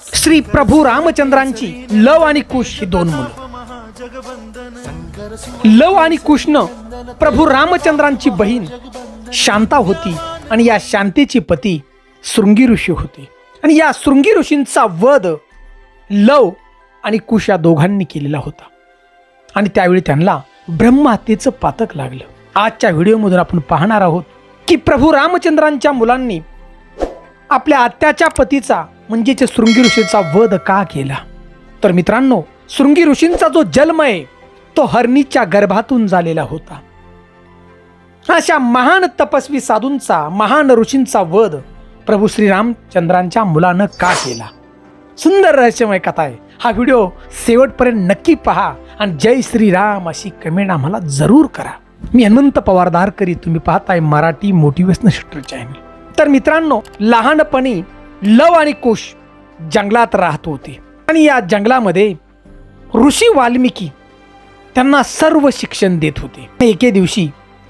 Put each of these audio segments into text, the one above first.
श्री प्रभू रामचंद्रांची लव आणि कुश ही दोन मुलं. लव आणि कुशनं प्रभू रामचंद्रांची बहीण शांता होती आणि या शांतीची पती शृंगी ऋषी होती. आणि या शृंगी ऋषींचा वध लव आणि कुश या दोघांनी केलेला होता. आणि त्यावेळी त्यांना ब्रह्महत्येचं पातक लागलं. आजच्या व्हिडिओमधून आपण पाहणार आहोत की प्रभू रामचंद्रांच्या मुलांनी आपल्या आत्याच्या पतीचा म्हणजेच शृंगी ऋषीचा वध का केला? तर मित्रांनो शृंगी ऋषींचा जो जन्म आहे तो हरणीच्या गर्भातून झालेला होता. अशा महान तपस्वी साधूंचा महान ऋषींचा वध प्रभू श्रीरामचंद्रांच्या मुलानं का केला? सुंदर रहस्यमय कथा आहे. हा व्हिडिओ शेवटपर्यंत नक्की पहा आणि जय श्रीराम अशी कमेंट आम्हाला जरूर करा. मी हनुमंत पवार दारकरी तुम्ही पाहताय मराठी मोटिवेशनल शूटर चॅनल तर मित्रांनो लहानपणी लव आणि कुश जंगलात राहत होते. आणि या जंगलामध्ये ऋषी वाल्मिकी त्यांना सर्व शिक्षण देत होते. एके दिवशी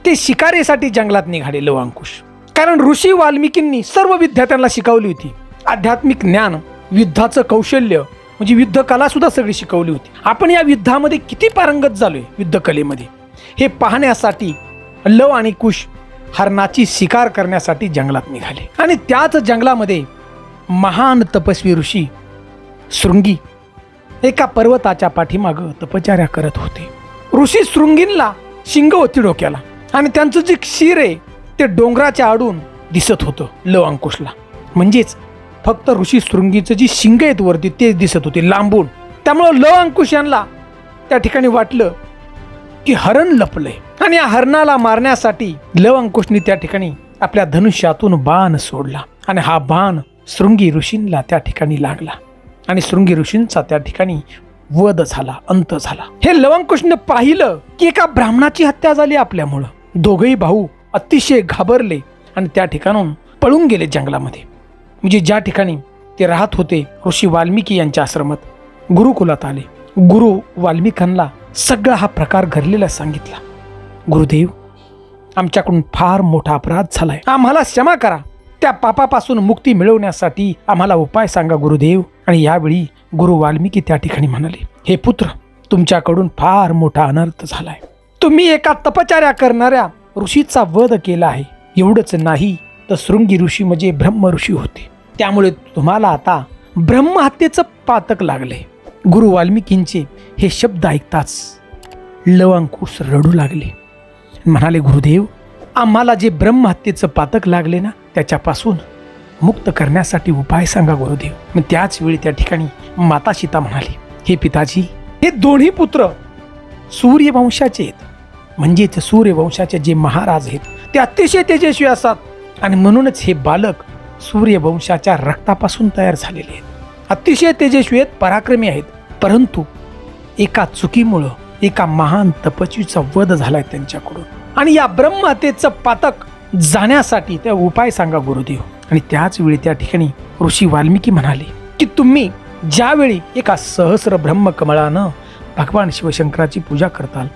ते शिकारीसाठी जंगलात निघाले लव अंकुश कारण ऋषी वाल्मिकींनी सर्व विद्यार्थ्यांना शिकवली होती. आध्यात्मिक ज्ञान युद्धाचं कौशल्य म्हणजे युद्धकला सुद्धा सगळी शिकवली होती. आपण या युद्धामध्ये किती पारंगत झालोय युद्धकलेमध्ये हे पाहण्यासाठी लव आणि कुश हरणाची शिकार करण्यासाठी जंगलात निघाले. आणि त्याच जंगलामध्ये महान तपस्वी ऋषी शृंगी एका पर्वताच्या पाठीमागं तपचार्या करत होते. ऋषी शृंगींना शिंग होती डोक्याला आणि त्यांचं जे क्षीर आहे ते डोंगराच्या आडून दिसत होतं लव अंकुशला. म्हणजेच फक्त ऋषी शृंगीचं जी शिंग आहेत वरती तेच दिसत होते लांबून. त्यामुळं लव अंकुश यांना त्या ठिकाणी वाटलं की हरण लपलंय. आणि या हरणाला मारण्यासाठी लव अंकुशनी त्या ठिकाणी आपल्या धनुष्यातून बाण सोडला. आणि हा बाण शृंगी ऋषींना त्या ठिकाणी लागला आणि शृंगी ऋषींचा त्या ठिकाणी वध झाला अंत झाला. हे लवंकुशनं पाहिलं की एका ब्राह्मणाची हत्या झाली आपल्यामुळं. दोघेही भाऊ अतिशय घाबरले आणि त्या ठिकाणून पळून गेले जंगलामध्ये. म्हणजे ज्या ठिकाणी ते राहत होते ऋषी वाल्मिकी यांच्या आश्रमात गुरुकुलात आले. गुरु वाल्मिकांना सगळा हा प्रकार घडलेला सांगितला. गुरुदेव आमच्याकडून फार मोठा अपराध झालाय. आम्हाला क्षमा करा. त्या पापापासून मुक्ती मिळवण्यासाठी आम्हाला उपाय सांगा गुरुदेव. आणि यावेळी गुरु वाल्मिकी त्या ठिकाणी म्हणाले हे पुत्र तुमच्याकडून फार मोठा अनर्थ झालाय. तुम्ही एका तपचार्या करणाऱ्या ऋषीचा वध केला आहे. एवढंच नाही तर शृंगी ऋषी म्हणजे ब्रह्म ऋषी होते. त्यामुळे तुम्हाला आता ब्रह्महत्येचं पातक लागले. गुरु वाल्मिकींचे हे शब्द ऐकताच लवंकुश रडू लागले. म्हणाले गुरुदेव आम्हाला जे ब्रह्महत्येचं पातक लागले ना त्याच्यापासून मुक्त करण्यासाठी उपाय सांगा गुरुदेव. मग त्याच वेळी त्या ठिकाणी माता सीता म्हणाली हे पिताजी हे दोन्ही पुत्र सूर्यवंशाचे आहेत. म्हणजेच सूर्यवंशाचे जे महाराज आहेत ते अतिशय तेजस्वी असतात. आणि म्हणूनच हे बालक सूर्यवंशाच्या रक्तापासून तयार झालेले आहेत. अतिशय तेजस्वी आहेत पराक्रमी आहेत. परंतु एका चुकीमुळं एका महान तपस्वीचा वध झालाय त्यांच्याकडून. आणि या ब्रह्मतेचं पातक जाण्यासाठी त्या उपाय सांगा गुरुदेव. आणि त्याच वेळी त्या ठिकाणी ऋषी वाल्मिकी म्हणाले की तुम्ही ज्यावेळी एका सहस्र ब्रह्मकमळानं भगवान शिवशंकराची पूजा करताल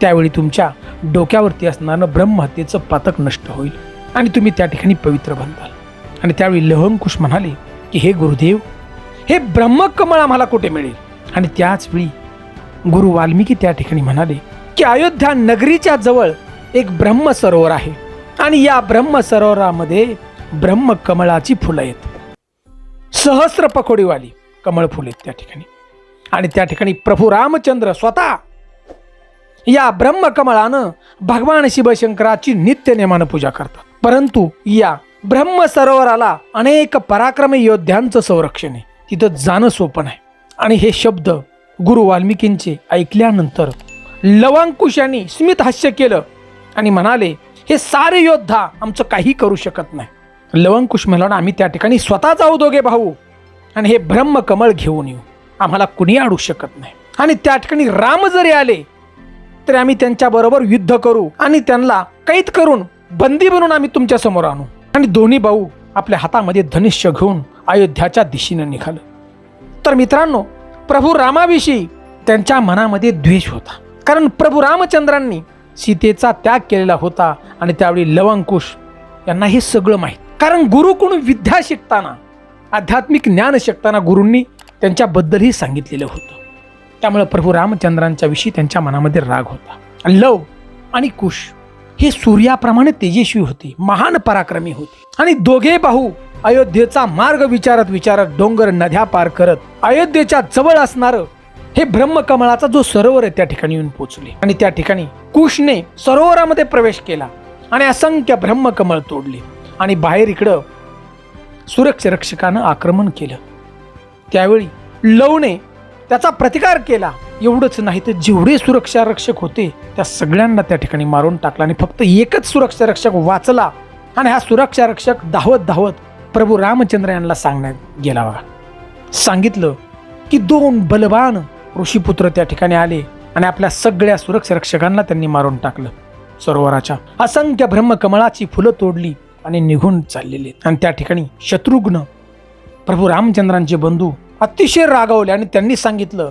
त्यावेळी तुमच्या डोक्यावरती असणारं ब्रह्महत्येचं पातक नष्ट होईल आणि तुम्ही त्या ठिकाणी पवित्र बनताल. आणि त्यावेळी लहंकुश म्हणाले की हे गुरुदेव हे ब्रह्मकमळ आम्हाला कुठे मिळेल? आणि त्याच वेळी गुरु वाल्मिकी त्या ठिकाणी म्हणाले की अयोध्या नगरीच्या जवळ एक ब्रह्म सरोवर आहे. आणि या ब्रह्म सरोवरामध्ये ब्रह्मकमळाची फुलं आहेत. सहस्र पकोडीवाली कमळ फुले त्या ठिकाणी. आणि त्या ठिकाणी प्रभू रामचंद्र स्वतः या ब्रह्मकमळानं भगवान शिवशंकराची नित्य नेमानं पूजा करतात. परंतु या ब्रह्म सरोवराला अनेक पराक्रमी योद्ध्यांचं संरक्षण आहे. तिथं जाणं सोपं आहे आणि हे शब्द गुरु वाल्मिकींचे ऐकल्यानंतर लवांकुश यांनी स्मित हास्य केलं. आणि म्हणाले हे सारे योद्धा आमचं काही करू शकत नाही. लवंकुश म्हणाला आम्ही त्या ठिकाणी स्वतः जाऊ दोघे भाऊ. आणि हे ब्रह्मकमळ घेऊन येऊ. आम्हाला कुणी अडू शकत नाही. आणि त्या ठिकाणी राम जरी आले तरी आम्ही त्यांच्याबरोबर युद्ध करू आणि त्यांना कैद करून बंदी बनवून आम्ही तुमच्यासमोर आणू. आणि दोन्ही भाऊ आपल्या हातामध्ये धनुष्य घेऊन अयोध्याच्या दिशेनं निघालं. तर मित्रांनो प्रभू रामाविषयी त्यांच्या मनामध्ये द्वेष होता. कारण प्रभू रामचंद्रांनी सीतेचा त्याग केलेला होता आणि त्यावेळी लवंकुश यांना हे सगळं माहीत. कारण गुरुकडून विद्या शिकताना आध्यात्मिक ज्ञान शिकताना गुरूंनी त्यांच्याबद्दलही सांगितलेलं होतं. त्यामुळे प्रभू रामचंद्रांच्या विषयी त्यांच्या मनामध्ये राग होता. लव आणि कुश हे सूर्याप्रमाणे तेजस्वी होते महान पराक्रमी होते. आणि दोघे भाऊ अयोध्येचा मार्ग विचारत विचारत डोंगर नद्या पार करत अयोध्येच्या जवळ असणारं हे ब्रह्मकमळाचा जो सरोवर आहे त्या ठिकाणी येऊन पोचले आणि त्या ठिकाणी कुशने सरोवरामध्ये प्रवेश केला आणि असंख्य ब्रह्मकमळ तोडले. आणि बाहेर इकडं सुरक्षा रक्षकानं आक्रमण केलं. त्यावेळी लवणे त्याचा प्रतिकार केला. एवढंच नाही तर जेवढे सुरक्षा रक्षक होते त्या सगळ्यांना त्या ठिकाणी मारून टाकला. आणि फक्त एकच सुरक्षा रक्षक वाचला आणि हा सुरक्षा रक्षक धावत धावत प्रभू रामचंद्र यांना सांगण्यात गेला. बघा सांगितलं की दोन बलवान ऋषीपुत्र त्या ठिकाणी आले आणि आपल्या सगळ्या सुरक्षा रक्षकांना त्यांनी मारून टाकलं. सरोवराच्या असंख्य ब्रह्मकमळाची फुलं तोडली आणि निघून चाललेले. आणि त्या ठिकाणी शत्रुघ्न प्रभू रामचंद्रांचे बंधू अतिशय रागावले आणि त्यांनी सांगितलं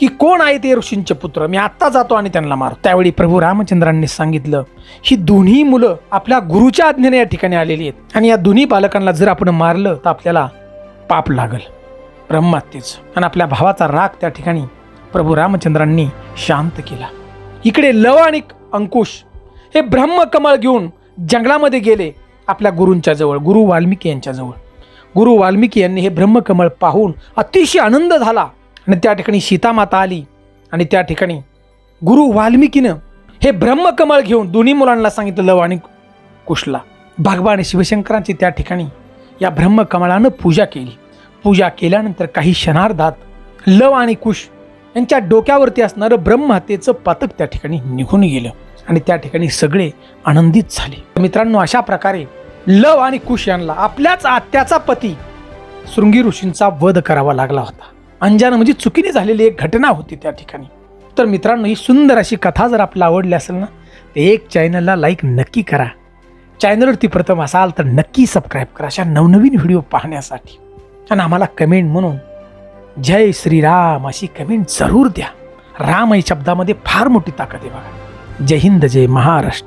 की कोण आहे ते ऋषींचे पुत्र? मी आत्ता जातो आणि त्यांना मारतो. त्यावेळी प्रभू रामचंद्रांनी सांगितलं ही दोन्ही मुलं आपल्या गुरुच्या आज्ञेने या ठिकाणी आलेली आहेत. आणि या दोन्ही बालकांना जर आपण मारलं तर आपल्याला पाप लागल. ब्रह्मात्येच आणि आपल्या भावाचा राग त्या ठिकाणी प्रभू रामचंद्रांनी शांत केला. इकडे लव आणि अंकुश हे ब्रह्मकमळ घेऊन जंगलामध्ये गेले आपल्या गुरूंच्या जवळ गुरु वाल्मिकी यांच्याजवळ गुरु वाल्मिकी यांनी हे ब्रह्मकमळ पाहून अतिशय आनंद झाला आणि त्या ठिकाणी सीतामाता आली आणि त्या ठिकाणी गुरु वाल्मिकीनं हे ब्रह्मकमळ घेऊन दोन्ही मुलांना सांगितलं लव आणि कुशला. भगवान शिवशंकरांची त्या ठिकाणी या ब्रह्मकमळानं पूजा केली. पूजा केल्यानंतर काही क्षणार्धात लव आणि कुश यांच्या डोक्यावरती असणारं ब्रह्महत्येचं पातक त्या ठिकाणी निघून गेलं. आणि त्या ठिकाणी सगळे आनंदित झाले. मित्रांनो अशा प्रकारे लव आणि कुश यांना आपल्याच आत्याचा पती शृंगी ऋषींचा वध करावा लागला होता. अंजान म्हणजे चुकीने झालेली एक घटना होती त्या ठिकाणी. तर मित्रांनो ही सुंदर अशी कथा जर आपल्याला आवडली असेल ना तर एक चॅनलला लाईक नक्की करा. चॅनलवरती प्रथम असाल तर नक्की सबस्क्राईब करा अशा नवनवीन व्हिडिओ पाहण्यासाठी. आणि आम्हाला कमेंट म्हणून जय श्रीराम अशी कमेंट जरूर द्या. राम या शब्दामध्ये फार मोठी ताकद आहे बघा. जय हिंद जय महाराष्ट्र.